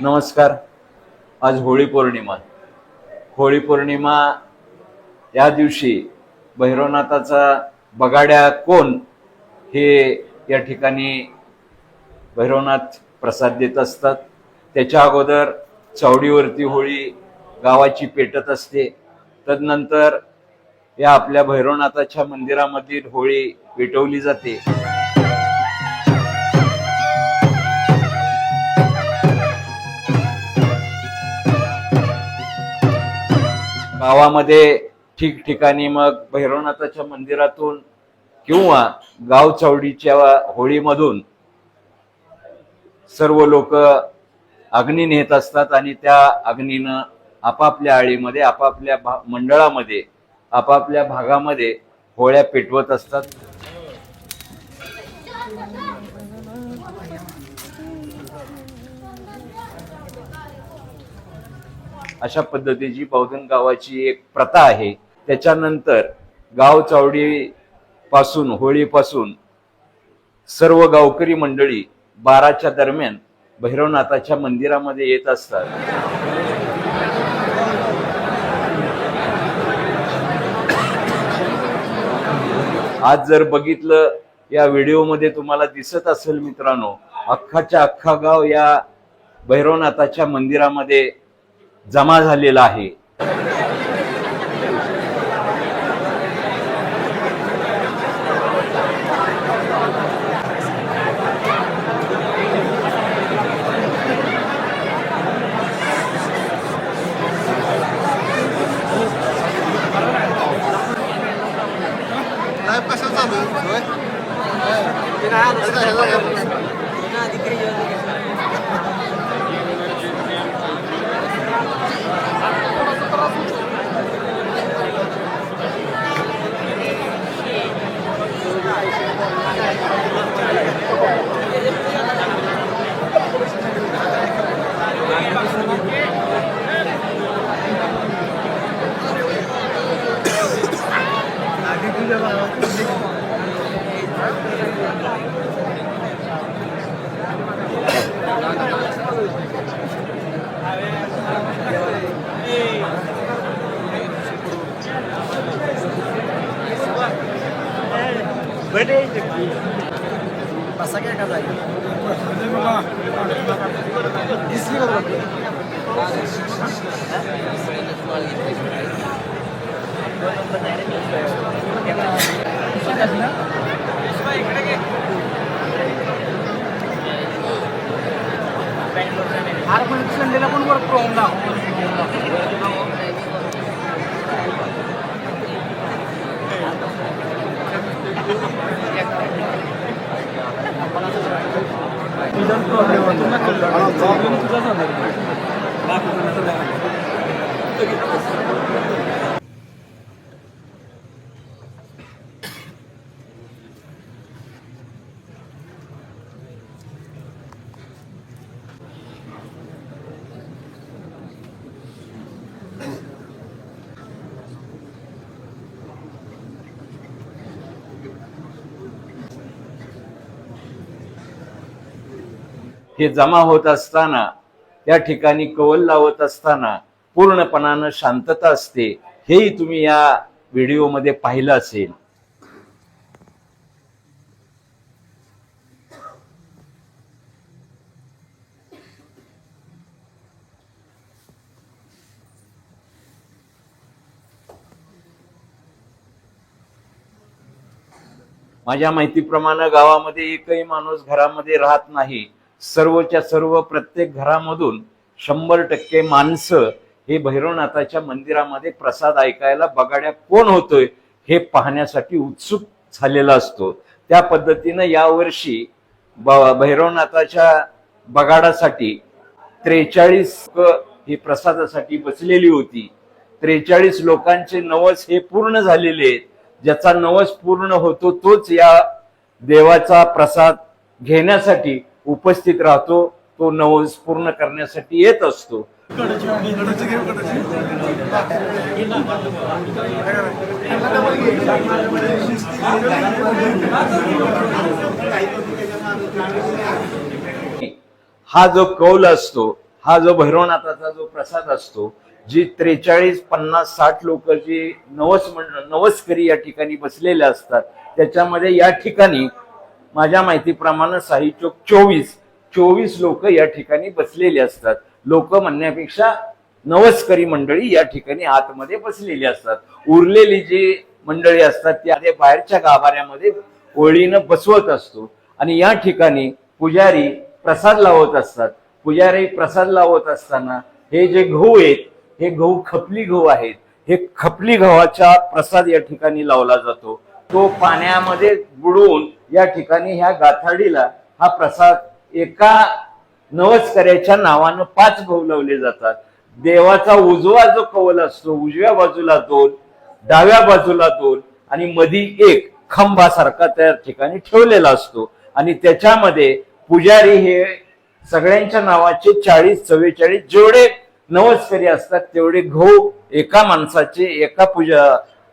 नमस्कार. आज होळी पौर्णिमा. होळी पौर्णिमा या दिवशी भैरवनाथाचा बगाड्या कोण हे या ठिकाणी भैरवनाथ प्रसाद देत असतात. त्याच्या अगोदर चावडीवरती होळी गावाची पेटत असते. तदनंतर या आपल्या भैरवनाथाच्या मंदिरामधील होळी पेटवली जाते. गावामध्ये ठिकठिकाणी मग भैरवनाथाच्या मंदिरातून किंवा गाव चौडीच्या होळीमधून सर्व लोक अग्नी नेत असतात आणि त्या अग्नीनं आपापल्या आळीमध्ये आपापल्या भा- मंडळामध्ये आपापल्या भागामध्ये होळ्या पेटवत असतात. अशा पद्धतीची बौद्धन गावाची एक प्रथा आहे. त्याच्यानंतर गाव चावडी पासून होळीपासून सर्व गावकरी मंडळी बाराच्या दरम्यान भैरवनाथाच्या मंदिरामध्ये येत असतात. आज जर बघितलं या व्हिडिओमध्ये तुम्हाला दिसत असेल मित्रांनो अख्खाच्या अख्खा गाव या भैरवनाथाच्या मंदिरामध्ये जमा झालेला आहे. कसं चालू करताय? दिसली बरोबर अरे पण संडेला पण वर्क फ्रॉम 話じゃないですか。हे जमा होत असताना त्या ठिकाणी कवल लावत असताना पूर्णपणानं शांतता असते. हेही तुम्ही या व्हिडिओमध्ये पाहिलं असेल. माझ्या माहितीप्रमाणे गावामध्ये एकही माणूस घरामध्ये राहत नाही. सर्वच्या सर्व प्रत्येक घरामधून शंभर टक्के माणसं हे भैरवनाथाच्या मंदिरामध्ये प्रसाद ऐकायला बगाड्या कोण होतोय हे पाहण्यासाठी उत्सुक झालेला असतो. त्या पद्धतीनं यावर्षी ब- भैरवनाथाच्या बगाडासाठी त्रेचाळीस ही प्रसादासाठी बसलेली होती. त्रेचाळीस लोकांचे नवस हे पूर्ण झालेले आहेत. ज्याचा नवस पूर्ण होतो तोच या देवाचा प्रसाद घेण्यासाठी उपस्थित राहतो तो नवस पूर्ण करण्यासाठी येत असतो. हा जो कौल असतो हा जो भैरवनाथाचा जो प्रसाद असतो जी त्रेचाळीस पन्नास साठ लोक जी नवस म्हण- नवसकरी या ठिकाणी बसलेले असतात त्याच्यामध्ये या ठिकाणी माझ्या माहितीप्रमाणे साई चौक चोवीस चोवीस लोक या ठिकाणी बसलेली असतात. लोक म्हणण्यापेक्षा नवस्करी मंडळी या ठिकाणी आतमध्ये बसलेली असतात. उरलेली जी मंडळी असतात ती आधी बाहेरच्या गाभाऱ्यामध्ये ओळीनं बसवत असतो. आणि या ठिकाणी पुजारी प्रसाद लावत असतात. पुजारी प्रसाद लावत असताना हे जे गहू आहेत हे गहू खपली गहू आहेत. हे खपली गव्हाचा प्रसाद या ठिकाणी लावला जातो. तो पाण्यामध्ये बुडवून या ठिकाणी ह्या गाथाडीला हा प्रसाद एका नवस्कर्याच्या नावानं पाच गहू लावले जातात. देवाचा उजवा जो कवल असतो उजव्या बाजूला दोन डाव्या बाजूला दोन आणि मधी एक खंबासारखा त्या ठिकाणी ठेवलेला असतो. आणि त्याच्यामध्ये पुजारी हे सगळ्यांच्या नावाचे चाळीस चव्वेचाळीस जेवढे नवस्करी असतात तेवढे घो एका माणसाचे एका पूजा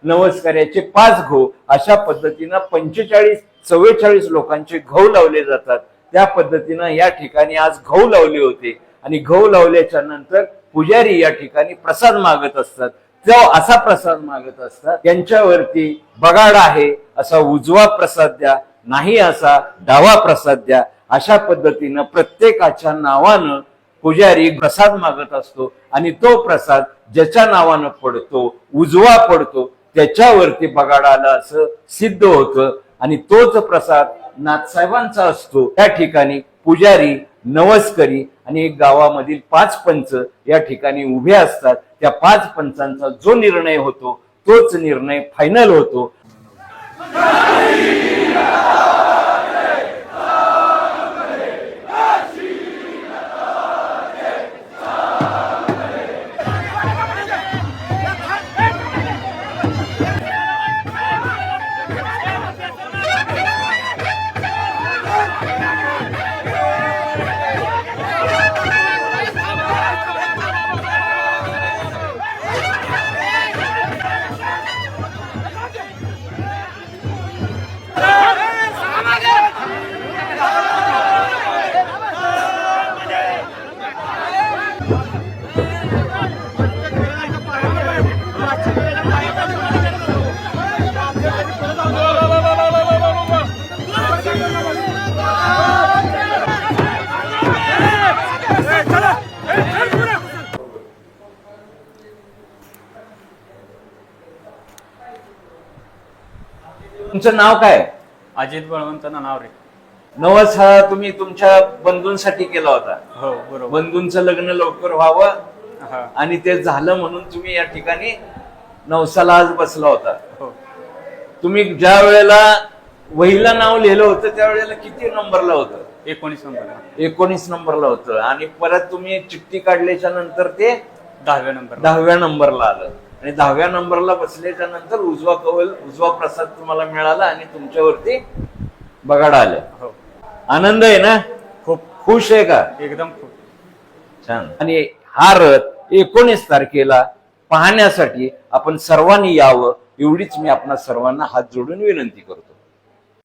नवस्कर्याचे पाच घो अशा पद्धतीनं पंचेचाळीस चव्वेचाळीस लोकांचे गहू लावले जातात. त्या पद्धतीनं या ठिकाणी आज घऊ लावले होते. आणि गहू लावल्याच्या नंतर पुजारी या ठिकाणी प्रसाद मागत असतात. तो असा प्रसाद मागत असतात त्यांच्यावरती बगाड आहे असा उजवा प्रसाद द्या नाही असा डावा प्रसाद द्या. अशा पद्धतीनं प्रत्येकाच्या नावानं पुजारी प्रसाद मागत असतो. आणि तो प्रसाद ज्याच्या नावानं पडतो उजवा पडतो त्याच्यावरती बगाडाला असं सिद्ध होतं. आणि तोच प्रसाद नाथसाहेबांचा असतो. त्या ठिकाणी पुजारी नवसकरी आणि एक गावामधील पाच पंच या ठिकाणी उभे असतात. त्या पाच पंचांचा जो निर्णय होतो तोच निर्णय फायनल होतो. तुमचं नाव काय? अजित बळवंत नावरे नवस हा तुम्ही तुमच्या बंधूंसाठी केला होता. हो बरोबर. बंधूंचं लग्न लवकर व्हावं हा. आणि ते झालं म्हणून तुम्ही या ठिकाणी नवसाला आज बसला होता. हो. तुम्ही ज्या वेळेला वहीला नाव लिहिलं होतं त्यावेळेला किती नंबरला होतं? एकोणीस नंबर एकोणीस नंबरला होतं. आणि परत तुम्ही चिठ्ठी काढल्याच्या नंतर ते दहाव्या नंबर दहाव्या नंबरला आलं. आणि दहाव्या नंबरला बसल्याच्या नंतर उजवा कवल उजवा प्रसाद तुम्हाला मिळाला आणि तुमच्यावरती बगाड आलं. हो. आनंद आहे ना? खूप. खुश आहे का? एकदम खूप. छान. आणि हा रथ एकोणीस तारखेला पाहण्यासाठी आपण सर्वांनी यावं एवढीच मी आपणा सर्वांना हात जोडून विनंती करतो.